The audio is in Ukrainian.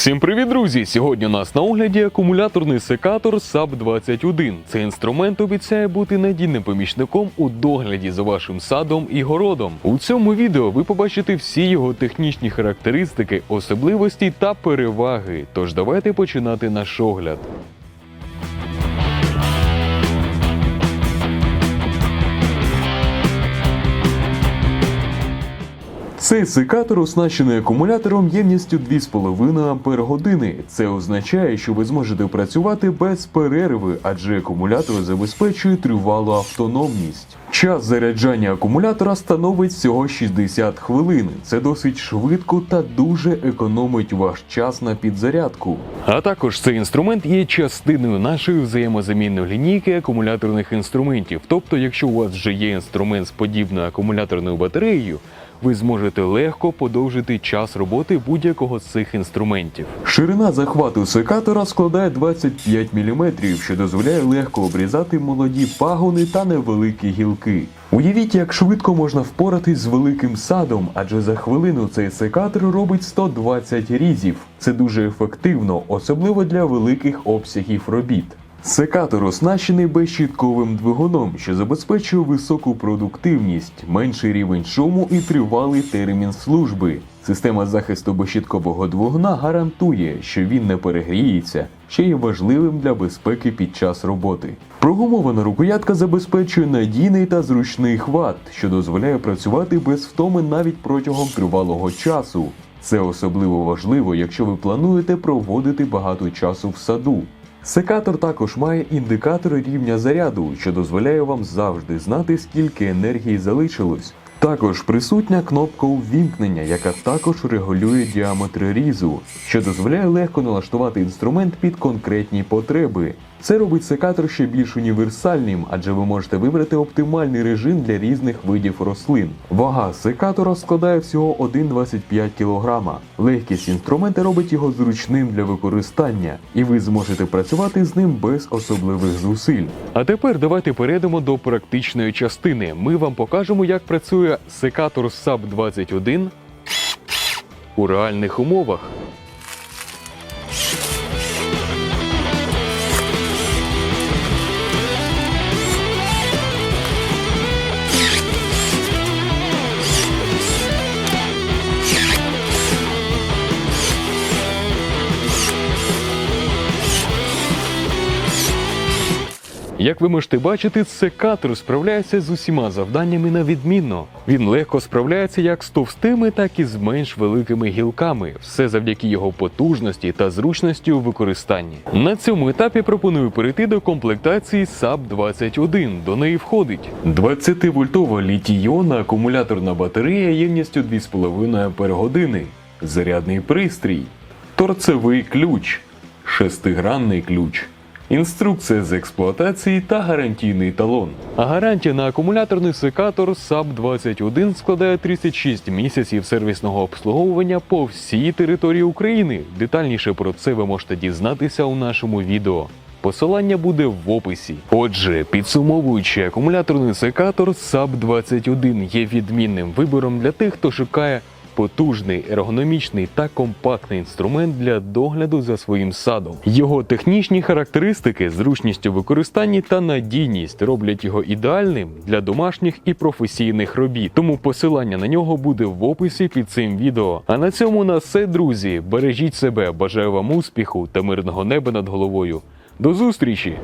Всім привіт, друзі! Сьогодні у нас на огляді акумуляторний секатор SAP 21. Цей інструмент обіцяє бути надійним помічником у догляді за вашим садом і городом. У цьому відео ви побачите всі його технічні характеристики, особливості та переваги. Тож давайте починати наш огляд. Цей секатор оснащений акумулятором ємністю 2,5 Ах. Це означає, що ви зможете працювати без перерви, адже акумулятор забезпечує тривалу автономність. Час заряджання акумулятора становить всього 60 хвилин. Це досить швидко та дуже економить ваш час на підзарядку. А також цей інструмент є частиною нашої взаємозамінної лінійки акумуляторних інструментів. Тобто, якщо у вас вже є інструмент з подібною акумуляторною батареєю, ви зможете легко подовжити час роботи будь-якого з цих інструментів. Ширина захвату секатора складає 25 мм, що дозволяє легко обрізати молоді пагони та невеликі гілки. Уявіть, як швидко можна впоратись з великим садом, адже за хвилину цей секатор робить 120 різів. Це дуже ефективно, особливо для великих обсягів робіт. Секатор оснащений безщітковим двигуном, що забезпечує високу продуктивність, менший рівень шуму і тривалий термін служби. Система захисту безщіткового двигуна гарантує, що він не перегріється, що є важливим для безпеки під час роботи. Прогумована рукоятка забезпечує надійний та зручний хват, що дозволяє працювати без втоми навіть протягом тривалого часу. Це особливо важливо, якщо ви плануєте проводити багато часу в саду. Секатор також має індикатор рівня заряду, що дозволяє вам завжди знати, скільки енергії залишилось. Також присутня кнопка увімкнення, яка також регулює діаметр різу, що дозволяє легко налаштувати інструмент під конкретні потреби. Це робить секатор ще більш універсальним, адже ви можете вибрати оптимальний режим для різних видів рослин. Вага секатора складає всього 1,25 кг. Легкість інструмента робить його зручним для використання, і ви зможете працювати з ним без особливих зусиль. А тепер давайте перейдемо до практичної частини. Ми вам покажемо, як працює секатор САП-21 у реальних умовах. Як ви можете бачити, секатор справляється з усіма завданнями на відмінно. Він легко справляється як з товстими, так і з менш великими гілками. Все завдяки його потужності та зручності у використанні. На цьому етапі пропоную перейти до комплектації SAP 21. До неї входить 20-вольтова літій-іонна акумуляторна батарея ємністю 2,5 Ах, зарядний пристрій, торцевий ключ, шестигранний ключ. Інструкція з експлуатації та гарантійний талон. А гарантія на акумуляторний секатор SAP 21 складає 36 місяців сервісного обслуговування по всій території України. Детальніше про це ви можете дізнатися у нашому відео. Посилання буде в описі. Отже, підсумовуючи, акумуляторний секатор SAP 21 є відмінним вибором для тих, хто шукає потужний, ергономічний та компактний інструмент для догляду за своїм садом. Його технічні характеристики, зручність у використанні та надійність роблять його ідеальним для домашніх і професійних робіт. Тому посилання на нього буде в описі під цим відео. А на цьому на все, друзі. Бережіть себе, бажаю вам успіху та мирного неба над головою. До зустрічі!